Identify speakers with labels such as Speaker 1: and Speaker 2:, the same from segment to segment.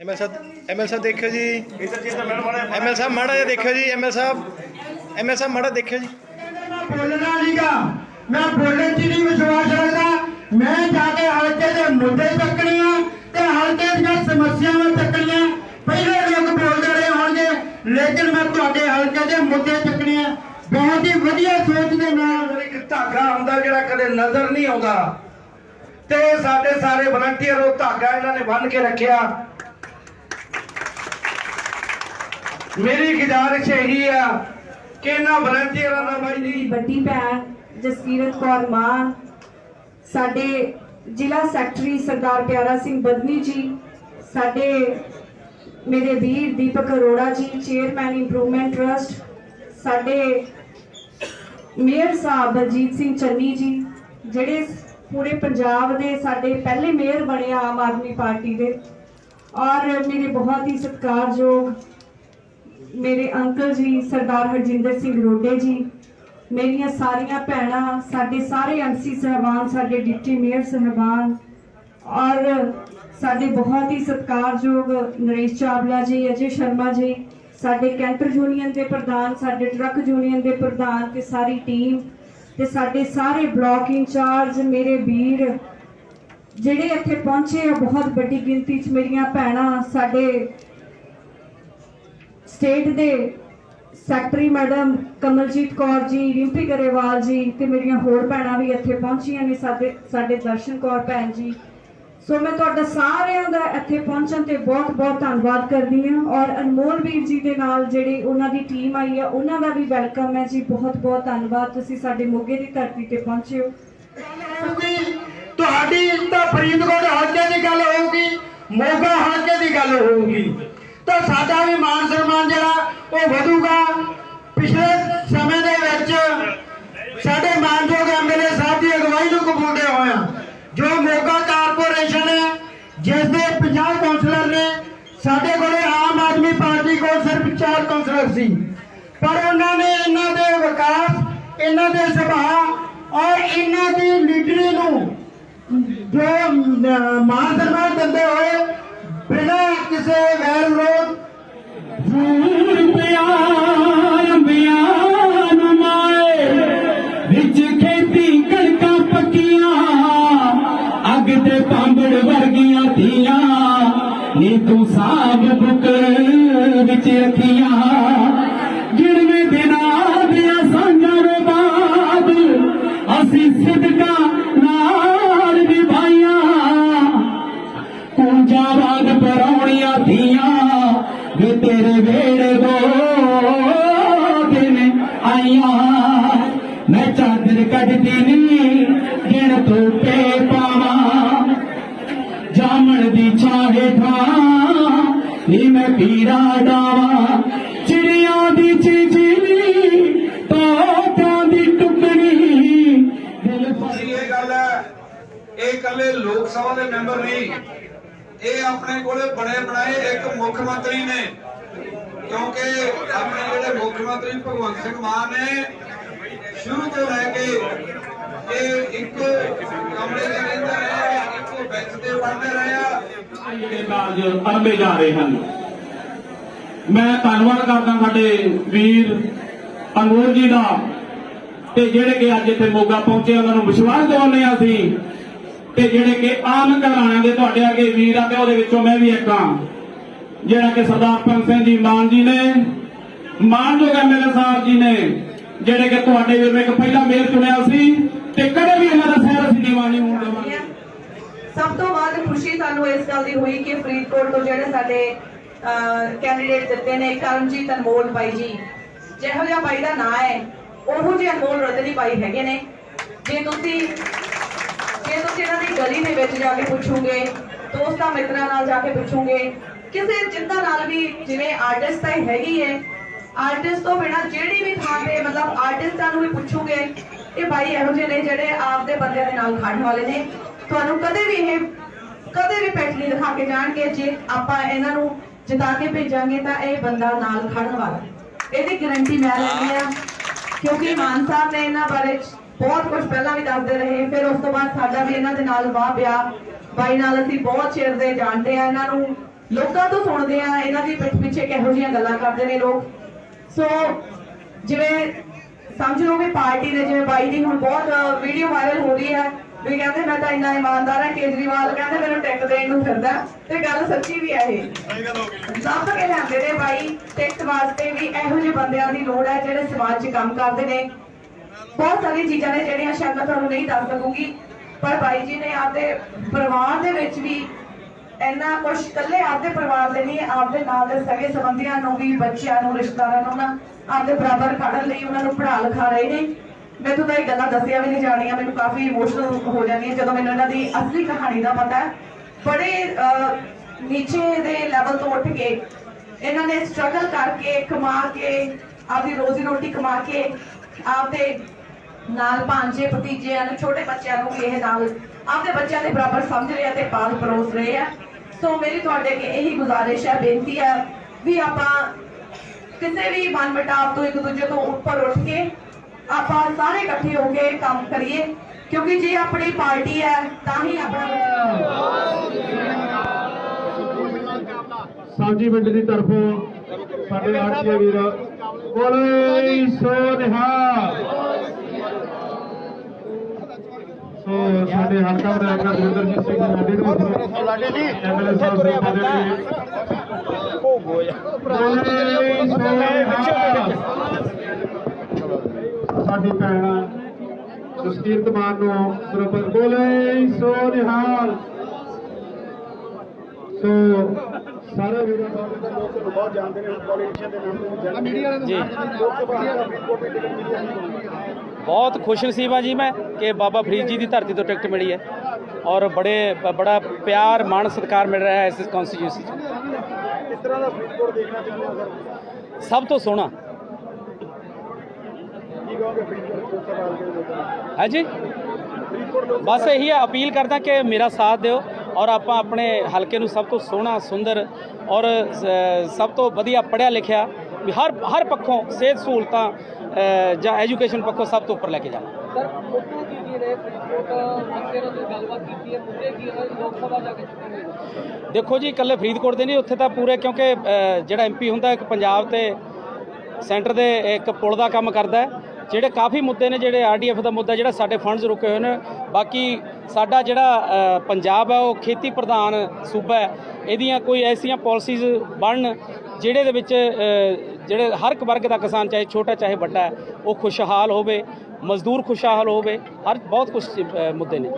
Speaker 1: ML ਸਾਹਿਬ ML ਸਾਹਿਬ ਦੇਖਿਓ ਜੀ। ML ਸਾਹਿਬ ਮਾੜਾ ਜਿਹਾ ਦੇਖਿਓ ਜੀ ਐਮਐਲ ਸਾਹਿਬ ਐਮਐਲ ਸਾਹਿਬ ਮਾੜਾ ਦੇਖਿਓ ਜੀ।
Speaker 2: ਬੋਲਣਾ ਨਹੀਂਗਾ ਮੈਂ ਬੋਲਣ 'ਚ ਨਹੀਂ ਵਿਸ਼ਵਾਸ ਰੱਖਦਾ। ਮੈਂ ਜਾ ਕੇ ਹਲਕੇ ਦੇ ਮੁੱਦੇ ਚੱਕਣੇ ਆ ਤੇ ਹਲਕੇ ਦੀਆਂ ਸਮੱਸਿਆਵਾਂ ਚੱਕਣੀਆਂ। ਪਹਿਲੇ ਲੋਕ ਬੋਲਦੇ ਰਹੇ ਹੋਣਗੇ, ਲੇਕਿਨ ਮੈਂ ਤੁਹਾਡੇ ਹਲਕੇ ਦੇ ਮੁੱਦੇ ਚੱਕਣੇ ਆ। ਬਹੁਤ ਹੀ ਵਧੀਆ ਸੋਚ ਦੇ ਨਾਲ ਇੱਕ ਧਾਗਾ ਹੁੰਦਾ ਜਿਹੜਾ ਕਦੇ ਨਜ਼ਰ ਨਹੀਂ ਆਉਂਦਾ। ਤੇ ਸਾਡੇ ਸਾਰੇ ਵਲੰਟੀਅਰ ਉਹ ਧਾਗਾ ਇਹਨਾਂ ਨੇ ਬੰਨ ਕੇ ਰੱਖਿਆ। ਮੇਰੀ ਗੁਜ਼ਾਰਿਸ਼ ਇਹੀ ਆ ਕਿ ਇਹਨਾਂ ਵਲੰਟੀਅਰਾਂ ਦਾ ਬਾਈ ਜੀ।
Speaker 3: ਵੱਡੀ ਭੈਣ ਜਸਕੀਰਤ ਕੌਰ ਮਾਨ ਸਾਡੇ ਜ਼ਿਲ੍ਹਾ ਸੈਕਟਰੀ ਸਰਦਾਰ ਪਿਆਰਾ ਸਿੰਘ ਬਦਨੀ ਜੀ, ਸਾਡੇ ਮੇਰੇ ਵੀਰ Deepak Arora ji chairman improvement trust ਸਾਡੇ ਮੇਅਰ ਸਾਹਿਬ ਬਲਜੀਤ ਸਿੰਘ ਚੰਨੀ ਜੀ, ਜਿਹੜੇ ਪੂਰੇ ਪੰਜਾਬ ਦੇ ਸਾਡੇ ਪਹਿਲੇ ਮੇਅਰ ਬਣੇ ਆਮ ਆਦਮੀ ਪਾਰਟੀ ਦੇ। ਔਰ ਮੇਰੇ ਬਹੁਤ ਹੀ ਸਤਿਕਾਰਯੋਗ ਮੇਰੇ ਅੰਕਲ ਜੀ, ਸਰਦਾਰ ਹਰਜਿੰਦਰ ਸਿੰਘ ਰੋਡੇ ਜੀ, ਮੇਰੀਆਂ ਸਾਰੀਆਂ ਭੈਣਾਂ, ਸਾਡੇ ਸਾਰੇ ਐਮਸੀ ਸਹਿਬਾਨ, ਸਾਡੇ ਡਿਪਟੀ ਮੇਅਰ ਸਹਿਬਾਨ, ਔਰ ਸਾਡੇ ਬਹੁਤ ਹੀ ਸਤਿਕਾਰਯੋਗ ਨਰੇਸ਼ ਚਾਵਲਾ ਜੀ, ਅਜੇ ਸ਼ਰਮਾ ਜੀ, ਸਾਡੇ ਕੈਂਟਰ ਯੂਨੀਅਨ ਦੇ ਪ੍ਰਧਾਨ, ਸਾਡੇ ਟਰੱਕ ਯੂਨੀਅਨ ਦੇ ਪ੍ਰਧਾਨ ਤੇ ਸਾਰੀ ਟੀਮ ਤੇ ਸਾਡੇ ਸਾਰੇ ਬਲਾਕ ਇੰਚਾਰਜ, ਮੇਰੇ ਵੀਰ, ਜਿਹੜੇ ਇੱਥੇ ਪਹੁੰਚੇ ਆ, ਬਹੁਤ ਵੱਡੀ ਗਿਣਤੀ 'ਚ ਮੇਰੀਆਂ ਭੈਣਾਂ, ਸਾਡੇ ਸਟੇਟ ਦੇ ਸੈਕਟਰੀ ਮੈਡਮ ਕਮਲਜੀਤ ਕੌਰ ਜੀ ਰਿੰਪੀ ਗਰੇਵਾਲ ਜੀ ਤੇ ਮੇਰੀਆਂ ਹੋਰ ਭੈਣਾਂ ਵੀ ਇੱਥੇ ਪਹੁੰਚੀਆਂ ਨੇ ਸਾਡੇ ਸਾਡੇ ਦਰਸ਼ਨ ਕੌਰ ਭੈਣ ਜੀ। ਸੋ ਮੈਂ ਤੁਹਾਡਾ ਸਾਰਿਆਂ ਦਾ ਇੱਥੇ ਪਹੁੰਚਣ ਤੇ ਬਹੁਤ ਬਹੁਤ ਧੰਨਵਾਦ ਕਰਦੀ ਹਾਂ ਔਰ ਅਨਮੋਲ ਵੀਰ ਜੀ ਦੇ ਨਾਲ ਜਿਹੜੀ ਉਹਨਾਂ ਦੀ ਟੀਮ ਆਈ ਹੈ ਉਹਨਾਂ ਦਾ ਵੀ ਵੈਲਕਮ ਹੈ ਜੀ। ਬਹੁਤ ਬਹੁਤ ਧੰਨਵਾਦ। ਤੁਸੀਂ ਸਾਡੇ ਮੋਗੇ ਦੀ ਧਰਤੀ ਤੇ ਪਹੁੰਚੇ ਹੋ।
Speaker 2: ਤੁਹਾਡੀ ਤਾਂ ਫਰੀਦਕੋਟ ਹਲਕੇ ਦੀ ਗੱਲ ਹੋਊਗੀ, ਮੋਗਾ ਹਲਕੇ ਦੀ ਗੱਲ ਹੋਊਗੀ। ਤਾਂ ਸਾਡਾ ਵੀ ਮਾਨ ਸਨਮਾਨ ਜਿਹੜਾ ਉਹ ਵਧੂਗਾ। ਪਿਛਲੇ ਸਮੇਂ ਦੇ ਵਿੱਚ ਸਾਡੇ ਮਾਨਯੋਗ ਐਮਐਲਏ ਸਾਹਿਬ ਦੀ ਅਗਵਾਈ ਨੂੰ ਕਬੂਲਦੇ ਹੋਇਆ ਜੋ ਮੋਗਾ ਕਾਰਪੋਰੇਸ਼ਨ ਹੈ, ਜਿਸ ਦੇ 50 ਕੌਂਸਲਰ ਨੇ, ਸਾਡੇ ਕੋਲੇ ਆਮ ਆਦਮੀ ਪਾਰਟੀ ਕੋਲ ਸਿਰਫ 4 ਕੌਂਸਲਰ ਸੀ। ਪਰ ਉਹਨਾਂ ਨੇ ਇਹਨਾਂ ਦੇ ਵਿਕਾਸ, ਇਹਨਾਂ ਦੇ ਸੁਭਾਅ ਔਰ ਇਹਨਾਂ ਦੀ ਲੀਡਰੀ ਨੂੰ ਜੋ ਮਾਨ ਸਨਮਾਨ ਦਿੰਦੇ ਹੋਏ ਬਿਨਾਂ
Speaker 4: ਵਿੱਚ ਰੱਖੀਆਂ। ਗਿਣਵੇਂ ਦਿਨਾਂ ਦੇ ਸਾਂਝਾਂ ਦੇ ਬਾਅਦ ਅਸੀਂ ਸਿੱਧਕਾਂ ਨਾਲ ਨਿਭਾਈਆਂ। ਕੁੰਜਾਵਾਦ ਪਰੌਣੀਆਂ ਧੀਆਂ ਵੇ ਤੇਰੇ ਵੇੜੇ ਦੋ ਦਿਨ ਆਈਆਂ। ਮੈਂ ਚਾਦਰ ਕੱਢਦੀ ਨਹੀਂ ਪੀੜਾ ਡਾਵਾਂ ਚਿੜੀਆਂ ਦੀ ਚੀਚੀ ਤੋਤਿਆਂ ਦੀ ਟੁਕੜੀ। ਦਿਲ
Speaker 5: ਅਸੀਂ ਇਹ ਗੱਲ ਹੈ ਇਹ ਇਕੱਲੇ ਲੋਕ ਸਭਾ ਦੇ ਮੈਂਬਰ ਨਹੀਂ ਇਹ ਆਪਣੇ ਕੋਲੇ ਬਣੇ ਬਣਾਏ ਇੱਕ ਮੁੱਖ ਮੰਤਰੀ ਨੇ। ਕਿਉਂਕਿ ਆਪਣੇ ਜਿਹੜੇ ਮੁੱਖ ਮੰਤਰੀ ਭਗਵੰਤ ਸਿੰਘ ਮਾਨ ਨੇ ਸ਼ੁਰੂ ਤੋਂ ਲੈ ਕੇ ਇਹ ਇੱਕ ਕਮਰੇ ਦੇ ਰਹਿੰਦੇ ਰਹੇ ਇੱਕੋ ਬੈਂਚ ਤੇ ਪੜ੍ਹਦੇ ਰਹੇ ਆ।
Speaker 4: ਜਿਹੜੇ ਕਾਰਜ ਅਰੰਭੇ ਜਾ ਰਹੇ ਹਨ। ਮੈਂ ਧੰਨਵਾਦ ਕਰਦਾ ਸਾਡੇ ਵੀਰ ਅਨਮੋਲ ਜੀ ਦਾ ਤੇ ਜਿਹੜੇ ਕਿ ਅੱਜ ਇੱਥੇ ਮੋਗਾ ਪਹੁੰਚੇ ਉਹਨਾਂ ਨੂੰ ਵਿਸ਼ਵਾਸ ਦਿਵਾਉਂਦੇ ਹਾਂ ਅਸੀਂ ਤੇ ਜਿਹੜੇ ਕਿ ਆਮ ਘਰਾਣਿਆਂ ਦੇ ਤੁਹਾਡੇ ਅੱਗੇ ਵੀਰ ਆ ਤੇ ਉਹਦੇ ਵਿੱਚੋਂ ਮੈਂ ਵੀ ਇੱਕ ਹਾਂ। ਜਿਹੜਾ ਕਿ ਸਰਦਾਰ ਪੰਤ ਸਿੰਘ ਜੀ ਮਾਨ ਜੀ ਨੇ, ਮਾਨਯੋਗ ਐਮਐਲਏ ਸਾਹਿਬ ਜੀ ਨੇ, ਜਿਹੜੇ ਕਿ ਤੁਹਾਡੇ ਵੀਰ ਇੱਕ ਪਹਿਲਾ ਮੇਅਰ ਚੁਣਿਆ ਸੀ ਤੇ ਕਦੇ ਵੀ ਇਹਨਾਂ ਦਾ ਸਹਿਰ ਅਸੀਂ ਨੀਵਾਂ ਹੋਣ ਦੇਵਾਂਗੇ।
Speaker 6: ਸਭ ਤੋਂ ਵੱਧ ਖੁਸ਼ੀ ਸਾਨੂੰ ਇਸ ਗੱਲ ਦੀ ਹੋਈ ਕਿ ਫਰੀਦਕੋਟ ਤੋਂ ਜਿਹੜੇ ਸਾਡੇ ਕੈਂਡੀਡੇਟ ਦਿੱਤੇ ਨੇ ਕਰਮਜੀਤ ਅਨਮੋਲ ਬਾਈ ਜੀ। ਜਿਹੋ ਜਿਹਾ ਬਾਈ ਦਾ ਨਾਂ ਹੈ, ਉਹੋ ਜਿਹੇ ਅਨਮੋਲ ਰਤਨੀ ਬਾਈ ਹੈਗੇ ਨੇ। ਜੇ ਤੁਸੀਂ ਜੇ ਤੁਸੀਂ ਇਹਨਾਂ ਦੀ ਗਲੀ ਦੇ ਵਿੱਚ ਜਾ ਕੇ ਪੁੱਛੋਗੇ, ਦੋਸਤਾਂ ਮਿੱਤਰਾਂ ਨਾਲ ਜਾ ਕੇ ਪੁੱਛੋਗੇ, ਕਿਸੇ ਜਿੱਦਾਂ ਨਾਲ ਵੀ ਜਿਵੇਂ ਆਰਟਿਸਟ ਤਾਂ ਹੈਗੀ ਹੈ ਆਰਟਿਸਟ ਤੋਂ ਬਿਨਾ ਜਿਹੜੀ ਵੀ ਥਾਂ ਤੇ ਮਤਲਬ ਆਰਟਿਸਟਾਂ ਨੂੰ ਵੀ ਪੁੱਛੋਗੇ, ਇਹ ਬਾਈ ਇਹੋ ਜਿਹੇ ਨੇ ਜਿਹੜੇ ਆਪਦੇ ਬੰਦਿਆਂ ਦੇ ਨਾਲ ਖੜਨ ਵਾਲੇ ਨੇ। ਤੁਹਾਨੂੰ ਕਦੇ ਵੀ ਇਹ ਕਦੇ ਵੀ ਪੈਟ ਨਹੀਂ ਦਿਖਾ ਕੇ ਜਾਣਗੇ ਜੇ ਆਪਾਂ ਇਹਨਾਂ ਨੂੰ ਜਿਤਾ ਕੇ ਭੇਜਾਂਗੇ ਤਾਂ ਇਹ ਬੰਦਾ ਨਾਲ ਖੜਨ ਵਾਲਾ ਇਹਦੀ ਗਾਰੰਟੀ ਮੈਂ ਲੈਂਦੀ ਆ ਕਿਉਂਕਿ ਮਾਨ ਸਾਹਿਬ ਨੇ ਇਹਨਾਂ ਬਾਰੇ ਬਹੁਤ ਕੁਝ ਪਹਿਲਾਂ ਵੀ ਦੱਸਦੇ ਰਹੇ ਫਿਰ ਉਸ ਤੋਂ ਬਾਅਦ ਸਾਡਾ ਵੀ ਇਹਨਾਂ ਦੇ ਨਾਲ ਵਾਹ ਪਿਆ ਬਾਈ ਨਾਲ ਅਸੀਂ ਬਹੁਤ ਚਿਰ ਦੇ ਜਾਣਦੇ ਆ ਇਹਨਾਂ ਨੂੰ ਲੋਕਾਂ ਤੋਂ ਸੁਣਦੇ ਆ ਇਹਨਾਂ ਦੀ ਪਿੱਠ ਪਿੱਛੇ ਕਿਹੋ ਜਿਹੀਆਂ ਗੱਲਾਂ ਕਰਦੇ ਨੇ ਲੋਕ। ਸੋ ਜਿਵੇਂ ਸਮਝ ਲਓ ਵੀ ਪਾਰਟੀ ਦੇ ਜਿਵੇਂ ਬਾਈ ਦੀ ਹੁਣ ਬਹੁਤ ਵੀਡੀਓ ਵਾਇਰਲ ਹੋ ਰਹੀ ਹੈ ਵੀ ਕਹਿੰਦੇ ਮੈਂ ਤਾਂ ਇੰਨਾ ਇਮਾਨਦਾਰ ਹਾਂ ਕੇਜਰੀਵਾਲ ਕਹਿੰਦੇ ਮੈਨੂੰ ਟਿਕਟ ਦੇਣ ਨੂੰ ਫਿਰਦਾ। ਤੇ ਗੱਲ ਸੱਚੀ ਵੀ ਹੈ ਇਹ ਦੱਬ ਕੇ ਲਿਆਂਦੇ ਨੇ ਬਾਈ ਟਿਕਟ ਵਾਸਤੇ ਵੀ ਇਹੋ ਜਿਹੇ ਬੰਦਿਆਂ ਦੀ ਲੋੜ ਹੈ ਜਿਹੜੇ ਸਮਾਜ 'ਚ ਕੰਮ ਕਰਦੇ ਨੇ। ਬਹੁਤ ਸਾਰੀਆਂ ਚੀਜ਼ਾਂ ਨੇ ਜਿਹੜੀਆਂ ਸ਼ਾਇਦ ਮੈਂ ਤੁਹਾਨੂੰ ਨਹੀਂ ਦੱਸ ਸਕੂੰਗੀ ਪਰ ਬਾਈ ਜੀ ਨੇ ਆਪਦੇ ਪਰਿਵਾਰ ਦੇ ਵਿੱਚ ਵੀ ਇੰਨਾ ਕੁਝ ਇਕੱਲੇ ਆਪਦੇ ਪਰਿਵਾਰ ਦੇ ਨਹੀਂ ਆਪਦੇ ਨਾਲ ਦੇ ਸਗੇ ਸੰਬੰਧੀਆਂ ਨੂੰ ਵੀ ਬੱਚਿਆਂ ਨੂੰ ਰਿਸ਼ਤੇਦਾਰਾਂ ਨੂੰ ਨਾ ਆਪਦੇ ਬਰਾਬਰ ਖੜਨ ਲਈ ਉਹਨਾਂ ਨੂੰ ਪੜ੍ਹਾ ਲਿਖਾ ਰਹੇ ਨੇ। ਮੈਨੂੰ ਤਾਂ ਇਹ ਗੱਲਾਂ ਦੱਸਿਆ ਵੀ ਨਹੀਂ ਜਾਣੀਆਂ ਮੈਨੂੰ ਕਾਫੀ ਇਮੋਸ਼ਨਲ ਹੋ ਜਾਂਦੀ ਹੈ ਜਦੋਂ ਮੈਨੂੰ ਇਹਨਾਂ ਦੀ ਅਸਲੀ ਕਹਾਣੀ ਦਾ ਪਤਾ ਹੈ। ਬੜੇ ਨੀਚੇ ਦੇ ਲੈਵਲ ਤੋਂ ਉੱਠ ਕੇ ਇਹਨਾਂ ਨੇ ਸਟਰਗਲ ਕਰਕੇ ਕਮਾ ਕੇ, ਆਪਦੀ ਰੋਜ਼ੀ ਰੋਟੀ ਕਮਾ ਕੇ ਆਪਦੇ ਨਾਲ ਭਾਂਜੇ, ਭਤੀਜਿਆਂ ਨੂੰ, ਛੋਟੇ ਬੱਚਿਆਂ ਨੂੰ ਇਹ ਨਾਲ ਆਪਦੇ ਬੱਚਿਆਂ ਦੇ ਬਰਾਬਰ ਸਮਝ ਰਹੇ ਆ ਤੇ ਪਾਲ ਪਰੋਸ ਰਹੇ ਆ। ਸੋ ਮੇਰੀ ਤੁਹਾਡੇ ਅੱਗੇ ਇਹੀ ਗੁਜ਼ਾਰਿਸ਼ ਹੈ, ਬੇਨਤੀ ਹੈ ਵੀ ਆਪਾਂ ਕਿਸੇ ਵੀ ਮਨਮਟਾਵ ਤੋਂ ਇੱਕ ਦੂਜੇ ਤੋਂ ਉੱਪਰ ਉੱਠ ਕੇ ਆਪਾਂ ਸਾਰੇ ਇਕੱਠੇ ਹੋ ਕੇ ਕੰਮ ਕਰੀਏ ਕਿਉਂਕਿ ਜੇ ਆਪਣੀ ਪਾਰਟੀ ਹੈ ਤਾਂ ਹੀ ਆਪਣਾ
Speaker 2: ਸਾਂਝੀ ਪਿੰਡ ਦੀ ਤਰਫੋਂ ਸਾਡੇ ਆਰਟੀਏ ਵੀਰ ਬੋਲੇ ਸੋ ਨਿਹਾਲ ਸੋ ਸਾਡੇ ਹਲਕਾ ਵਿਧਾਇਕ ਰਵਿੰਦਰਜੀਤ ਸਿੰਘ ਲਾਡੀ ਨੂੰ ਲਾਡੀ ਜੀ ਐਮਐਲਏ ਸਾਹਿਬ ਦੇ ਪਦਵੀ ਬੋਲੇ ਸੋ ਨਿਹਾਲ ਸਾਡੀ ਭੈਣ ਜਸਕੀਰਤ ਮਾਨ ਨੂੰ ਸਰਪੰਚ ਬੋਲੇ ਸੋ ਨਿਹਾਲ। ਸੋ ਸਾਰੇ ਵੀਰਾਂ ਦੇ ਲੋਕ ਨੂੰ ਬਹੁਤ ਜਾਣਦੇ ਨੇ ਪੋਲੀਟੀਸ਼ੀਅਨ ਦੇ ਨਾਮ ਤੋਂ ਜਾਣਦੇ ਮੀਡੀਆ ਵਾਲੇ ਜੀ ਲੋਕ ਸਭਾ ਦਾ ਫਰੀਦਕੋਟ ਦੀ ਟਿਕਟ ਮੀਡੀਆ
Speaker 4: ਬਹੁਤ ਖੁਸ਼ ਨਸੀਬ ਹਾਂ ਜੀ ਮੈਂ ਕਿ ਬਾਬਾ ਫਰੀਦ ਜੀ ਦੀ ਧਰਤੀ ਤੋਂ ਟਿਕਟ ਮਿਲੀ ਹੈ ਔਰ ਬੜੇ ਬੜਾ ਪਿਆਰ ਮਾਣ ਸਤਿਕਾਰ ਮਿਲ ਰਿਹਾ ਹੈ ਇਸ ਕਨਸਟੀਟਿਊਂਸੀ 'ਚ।
Speaker 2: ਕਿਸ ਤਰ੍ਹਾਂ ਦਾ ਫਰੀਦਕੋਟ ਦੇਖਣਾ ਚਾਹੁੰਦੇ ਹੋ ਸਰ?
Speaker 4: ਸਭ ਤੋਂ ਸੋਹਣਾ
Speaker 2: ਕੀ ਕਹੋਗੇ ਫਰੀਦਕੋਟ ਲੋਕ ਸਭਾ ਦੇ ਲੋਕਾਂ ਨੂੰ
Speaker 4: ਹੈ ਜੀ ਬਸ ਇਹੀ ਹੈ ਅਪੀਲ ਕਰਦਾ ਕਿ ਮੇਰਾ ਸਾਥ ਦਿਓ ਔਰ ਆਪਾਂ ਆਪਣੇ ਹਲਕੇ ਨੂੰ ਸਭ ਤੋਂ ਸੋਹਣਾ ਸੁੰਦਰ ਔਰ ਸਭ ਤੋਂ ਵਧੀਆ ਪੜ੍ਹਿਆ ਲਿਖਿਆ ਵੀ ਹਰ ਹਰ ਪੱਖੋਂ ਸਿਹਤ ਸਹੂਲਤਾਂ ਜਾਂ ਐਜੂਕੇਸ਼ਨ ਪੱਖੋਂ ਸਭ ਤੋਂ ਉੱਪਰ ਲੈ ਕੇ ਜਾਵਾਂ।
Speaker 7: ਸਰ ਮੁੱਦੇ ਕੀ ਕੀ ਨੇ? ਫਰੀਦਕੋਟ ਬੱਚੇ ਨਾਲ ਤੁਸੀਂ ਗੱਲਬਾਤ ਕੀਤੀ ਹੈ? ਮੁੱਦੇ ਕੀ ਨੇ? ਲੋਕ ਸਭਾ ਜਾ ਕੇ ਚੁੱਕੇ
Speaker 4: ਦੇਖੋ ਜੀ ਇਕੱਲੇ ਫਰੀਦਕੋਟ ਦੇ ਨਹੀਂ ਉੱਥੇ ਤਾਂ ਪੂਰੇ ਕਿਉਂਕਿ ਜਿਹੜਾ ਐਮਪੀ ਹੁੰਦਾ ਇੱਕ ਪੰਜਾਬ ਤੇ ਸੈਂਟਰ ਦੇ ਇੱਕ ਪੁਲ ਦਾ ਕੰਮ ਕਰਦਾ ਹੈ। ਜਿਹੜੇ ਕਾਫੀ ਮੁੱਦੇ ਨੇ ਜਿਹੜੇ ਆਰਡੀਐਫ ਦਾ ਮੁੱਦਾ ਜਿਹੜਾ ਸਾਡੇ ਫੰਡਸ ਰੁਕੇ ਹੋਏ ਨੇ। ਬਾਕੀ ਸਾਡਾ ਜਿਹੜਾ ਪੰਜਾਬ ਹੈ ਉਹ ਖੇਤੀ ਪ੍ਰਧਾਨ ਸੂਬਾ ਹੈ, ਇਹਦੀਆਂ ਕੋਈ ਐਸੀਆਂ ਪਾਲਿਸੀਜ਼ ਬਣਨ ਜਿਹੜੇ ਦੇ ਵਿੱਚ ਜਿਹੜੇ ਹਰ ਇੱਕ ਵਰਗ ਦਾ ਕਿਸਾਨ, ਚਾਹੇ ਛੋਟਾ, ਚਾਹੇ ਵੱਡਾ ਹੈ, ਉਹ ਖੁਸ਼ਹਾਲ ਹੋਵੇ, ਮਜ਼ਦੂਰ ਖੁਸ਼ਹਾਲ ਹੋਵੇ, ਹਰ ਬਹੁਤ ਕੁਝ ਮੁੱਦੇ ਨੇ।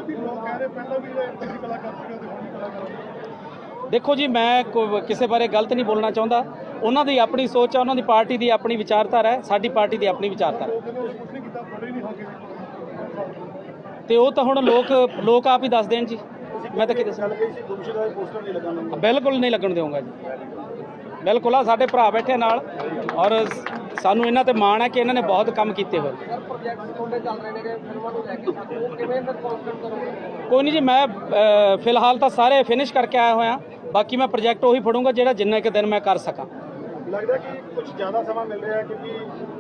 Speaker 4: ਦੇਖੋ ਜੀ, ਮੈਂ ਕਿਸੇ ਬਾਰੇ ਗਲਤ ਨਹੀਂ ਬੋਲਣਾ ਚਾਹੁੰਦਾ। ਉਹਨਾਂ ਦੀ ਆਪਣੀ ਸੋਚ ਹੈ ਉਹਨਾਂ ਦੀ ਪਾਰਟੀ ਦੀ ਆਪਣੀ ਵਿਚਾਰਧਾਰਾ ਹੈ ਸਾਡੀ ਪਾਰਟੀ ਦੀ ਆਪਣੀ ਵਿਚਾਰਧਾਰਾ। ਹੈ। ਤੇ ਉਹ ਤਾਂ ਹੁਣ ਲੋਕ ਲੋਕ ਆਪ ਹੀ ਦੱਸ ਦੇਣ ਜੀ। ਮੈਂ ਤਾਂ ਕੀ ਦੱਸਾਂ
Speaker 2: ਪੋਸਟਰ ਨਹੀਂ ਲਗਾਉਣਾ
Speaker 4: ਬਿਲਕੁਲ ਨਹੀਂ ਲੱਗਣ ਦੇਵਾਂਗਾ ਜੀ। ਬਿਲਕੁਲ ਆ ਸਾਡੇ ਭਰਾ ਬੈਠੇ ਨਾਲ ਔਰ ਸਾਨੂੰ ਇਹਨਾਂ ਤੇ ਮਾਣ ਹੈ ਕਿ ਇਹਨਾਂ ਨੇ ਬਹੁਤ ਕੰਮ ਕੀਤੇ ਹੋਏ।
Speaker 7: ਸਰ ਪ੍ਰੋਜੈਕਟ ਤੁਹਾਡੇ ਚੱਲ ਰਹੇ ਨੇ ਫਿਲਮਾਂ ਨੂੰ ਲੈ ਕੇ ਉਹ ਕਿਵੇਂ ਫਿਰ ਕਨਸੈਪਟ ਕਰੋਗੇ?
Speaker 4: ਕੋਈ ਨਹੀਂ ਜੀ ਮੈਂ ਫਿਲਹਾਲ ਤਾਂ ਸਾਰੇ ਫਿਨਿਸ਼ ਕਰਕੇ ਆਇਆ ਹੋਇਆ। ਬਾਕੀ ਮੈਂ ਪ੍ਰੋਜੈਕਟ ਉਹੀ ਫੜੂੰਗਾ ਜਿਹੜਾ ਜਿੰਨਾ ਕਿ ਦਿਨ ਮੈਂ ਕਰ ਸਕਾਂ।
Speaker 2: ਲੱਗਦਾ ਕਿ ਕੁਝ ਜ਼ਿਆਦਾ ਸਮਾਂ ਮਿਲ ਰਿਹਾ ਹੈ ਕਿਉਂਕਿ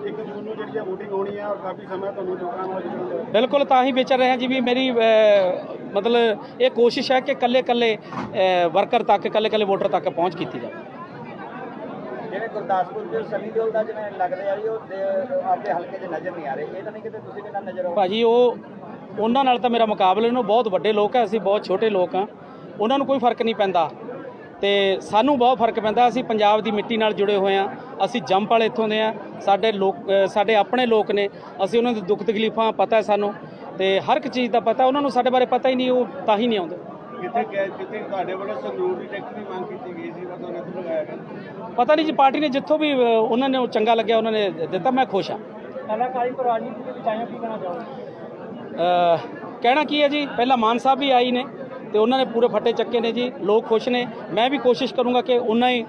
Speaker 2: 1 ਜੂਨ ਨੂੰ ਜਿਹੜੀ ਹੈ VOTING ਹੋਣੀ ਹੈ ਔਰ ਕਾਫੀ ਸਮਾਂ ਤੁਹਾਨੂੰ ਲੋਕਾਂ ਨਾਲ ਜਿਹੜਾ
Speaker 4: ਬਿਲਕੁਲ ਤਾਂ ਹੀ ਵਿਚਰ ਰਹੇ ਹਾਂ ਜੀ ਵੀ ਮੇਰੀ ਮਤਲਬ ਇਹ ਕੋਸ਼ਿਸ਼ ਹੈ ਕਿ ਕੱਲੇ ਕੱਲੇ ਵਰਕਰ ਤੱਕ ਕੱਲੇ ਕੱਲੇ ਵੋਟਰ ਤੱਕ ਪਹੁੰਚ ਕੀਤੀ ਜਾਵੇ।
Speaker 8: ਜਿਵੇਂ ਗੁਰਦਾਸਪੁਰ ਦੇ ਸਨੀ ਦਿਓਲ ਦਾ ਜਿਵੇਂ ਲੱਗ ਰਿਹਾ ਜੀ ਉਹ ਆਪਦੇ ਹਲਕੇ 'ਚ ਨਜ਼ਰ ਨਹੀਂ ਆ ਰਹੇ। ਇਹ ਤਾਂ ਨਹੀਂ ਕਿਤੇ ਤੁਸੀਂ ਵੀ ਨਾ ਨਜ਼ਰ ਆਓ?
Speaker 4: ਭਾਜੀ ਉਹ ਉਹਨਾਂ ਨਾਲ ਤਾਂ ਮੇਰਾ ਮੁਕਾਬਲੇ ਨੂੰ ਬਹੁਤ ਵੱਡੇ ਲੋਕ ਆ ਅਸੀਂ ਬਹੁਤ ਛੋਟੇ ਲੋਕ ਆ। ਉਹਨਾਂ ਨੂੰ ਕੋਈ ਫ਼ਰਕ ਨਹੀਂ ਪੈਂਦਾ। ਤੇ ਸਾਨੂੰ ਬਹੁਤ ਫ਼ਰਕ ਪੈਂਦਾ ਅਸੀਂ ਪੰਜਾਬ ਦੀ ਮਿੱਟੀ ਨਾਲ ਜੁੜੇ ਹੋਏ ਆ ਅਸੀਂ ਜੰਪ ਵਾਲੇ ਇੱਥੋਂ ਦੇ ਆ ਸਾਡੇ ਲੋਕ ਸਾਡੇ ਆਪਣੇ ਲੋਕ ਨੇ ਅਸੀਂ ਉਹਨਾਂ ਦੀ ਦੁੱਖ ਤਕਲੀਫਾਂ ਪਤਾ ਹੈ ਸਾਨੂੰ ਤੇ ਹਰ ਇੱਕ ਚੀਜ਼ ਦਾ ਪਤਾ ਉਹਨਾਂ ਨੂੰ ਸਾਡੇ ਬਾਰੇ ਪਤਾ ਹੀ ਨਹੀਂ ਉਹ ਤਾਂ ਹੀ ਨਹੀਂ ਆਉਂਦੇ।
Speaker 2: ਕਿਤੇ ਕਿਤੇ ਤੁਹਾਡੇ ਵੱਲੋਂ ਸੰਗਰੂਰ ਦੀ ਟਿਕਟ ਦੀ ਮੰਗ ਕੀਤੀ ਗਈ ਸੀ ਪਰ ਤੁਹਾਨੂੰ ਇੱਥੇ ਲਗਾਇਆ ਗਿਆ?
Speaker 4: ਪਤਾ ਨਹੀਂ ਜੀ ਪਾਰਟੀ ਨੇ ਜਿੱਥੋਂ ਵੀ ਉਹਨਾਂ ਨੇ ਉਹ ਚੰਗਾ ਲੱਗਿਆ ਉਹਨਾਂ ਨੇ ਦਿੱਤਾ ਮੈਂ ਖੁਸ਼ ਹਾਂ।
Speaker 7: ਕਲਾਕਾਰੀ ਤੋਂ ਰਾਜਨੀਤੀ ਦੇ ਵਿੱਚ ਆਇਆ ਕੀ ਕਹਿਣਾ ਚਾਹੋਗੇ?
Speaker 4: ਕਹਿਣਾ ਕੀ ਹੈ ਜੀ ਪਹਿਲਾਂ ਮਾਨ ਸਾਹਿਬ ਵੀ ਆਈ ਨੇ ਤੇ ਉਹਨਾਂ ਨੇ ਪੂਰੇ ਫੱਟੇ ਚੱਕੇ ਨੇ ਜੀ ਲੋਕ ਖੁਸ਼ ਨੇ। ਮੈਂ ਵੀ ਕੋਸ਼ਿਸ਼ ਕਰੂੰਗਾ ਕਿ ਉਹਨਾਂ ਹੀ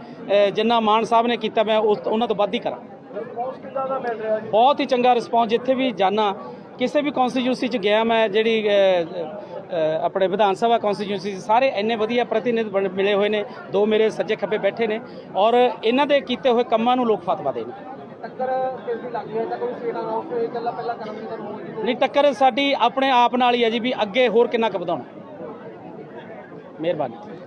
Speaker 4: ਜਿੰਨਾ ਮਾਨ ਸਾਹਿਬ ਨੇ ਕੀਤਾ ਮੈਂ ਉਸ ਉਹਨਾਂ ਤੋਂ ਵੱਧ ਹੀ ਕਰਾਂ। ਬਹੁਤ ਹੀ ਚੰਗਾ ਰਿਸਪੌਂਸ ਜਿੱਥੇ ਵੀ ਜਾਣਾ ਕਿਸੇ ਵੀ ਕਨਸਟੀਟਿਊਂਸੀ ਚ ਗਿਆ ਮੈਂ ਜਿਹੜੀ ਆਪਣੇ ਵਿਧਾਨ ਸਭਾ ਕਨਸਟੀਟਿਊਂਸੀ ਸਾਰੇ ਇੰਨੇ ਵਧੀਆ ਪ੍ਰਤੀਨਿਧ ਮਿਲੇ ਹੋਏ ਨੇ ਦੋ ਮੇਰੇ ਸੱਜੇ ਖੱਬੇ ਬੈਠੇ ਨੇ ਔਰ ਇਹਨਾਂ ਦੇ ਕੀਤੇ ਹੋਏ ਕੰਮਾਂ ਨੂੰ ਲੋਕ ਫਤਵਾ ਦੇ ਨੇ
Speaker 7: ਟੱਕਰ ਕਿਸ ਦੀ ਲੱਗ ਰਹੀ ਹੈ? ਤਾਂ ਕੋਈ ਸਟੇਟ ਅਨਾਉਂਸ ਹੋਈ ਗੱਲਾਂ ਪਹਿਲਾਂ ਜੀ
Speaker 4: ਨਹੀਂ ਟੱਕਰ ਸਾਡੀ ਆਪਣੇ ਆਪ ਨਾਲ ਹੀ ਹੈ ਜੀ ਵੀ ਅੱਗੇ ਹੋਰ ਕਿੰਨਾ ਕੁ ਵਧਾਉਣਾ। ਮਿਹਰਬਾਨੀ।